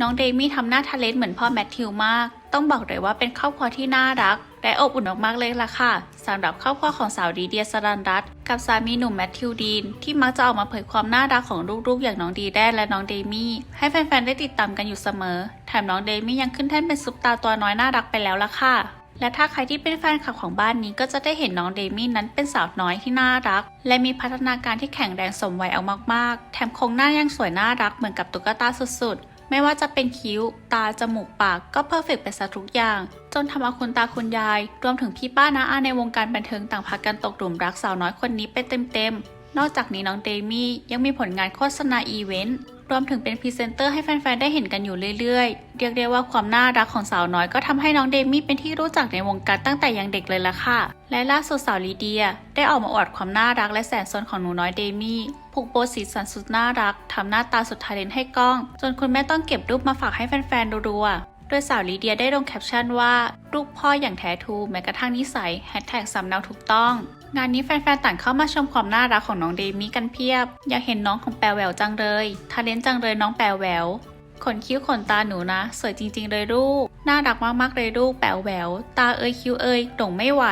น้องเดมี่ทำหน้าทะเลนเหมือนพ่อแมทธิวมาก ต้องบอกเลยว่าเป็นครอบครัวที่น่ารัก และอบอุ่นมากๆเลยล่ะค่ะสำหรับครอบครัวของสาวดีเดียสรันรัตกับสามีหนุ่มแมทธิวดีน ที่มักจะออกมาเผยความน่ารักของลูกๆ อย่างน้องดีแดนและน้องเดมี่ ให้แฟนๆ ได้ติดตามกันอยู่เสมอ แถมน้องเดมี่ยังขึ้นแท่นเป็นซุปตาตัวน้อยน่ารักไปแล้วล่ะค่ะและถ้าใครที่เป็นแฟนคลับของบ้านนี้ก็จะได้เห็นน้องเดมี่นั้นเป็นสาวน้อยที่น่ารัก และมีพัฒนาการที่แข็งแรงสมวัยเอามากๆ แถมโครงหน้ายังสวยน่ารักเหมือนกับตุ๊กตาสุดๆ ไม่ว่าจะเป็นคิ้ว ตา จมูก ปาก ก็เพอร์เฟกไปซะทุกอย่าง จนทำเอาคุณตาคุณยาย รวมถึงพี่ป้าน้าอาในวงการบันเทิงต่างพากันตกหลุมรักสาวน้อยคนนี้ไปเต็มๆ นอกจากนี้น้องเดมี่ยังมีผลงานโฆษณาอีเวนต์ รวมถึงเป็นพรีเซนเตอร์ให้แฟนๆ ได้เห็นกันอยู่เรื่อยๆ เรียกได้ว่าความน่ารักของสาวน้อยก็ทำให้น้องเดมี่เป็นที่รู้จักในวงการตั้งแต่ยังเด็กเลยล่ะค่ะ และล่าสุดสาวลีเดีย ได้ออกมาอวดความน่ารักและแสนสนของหนูน้อยเดมี่ผูกโบสีสันสุดน่ารักทำหน้าตาสุดทาเลนให้กล้อง จนคุณแม่ต้องเก็บรูปมาฝากให้แฟนๆ รัวๆ โดยสาวลีเดียได้ลงแคปชั่นว่าลูกพ่ออย่างแท้ทูแม้กระทั่งนิสัยแฮชแท็กสำเนาถูกต้อง งานนี้แฟนๆต่างเข้ามาชมความน่ารักของน้องเดมี่กันเพียบ อยากเห็นน้องของแปลแหววจังเลยทาเลนจังเลยน้องแปลแหววขนคิ้วขนตาหนูนะ สวยจริง ๆ เลยลูก น่ารักมากๆเลยลูกแปลวแหวว ตาเอ้ยคิ้วเอ้ยหลงไม่ไหว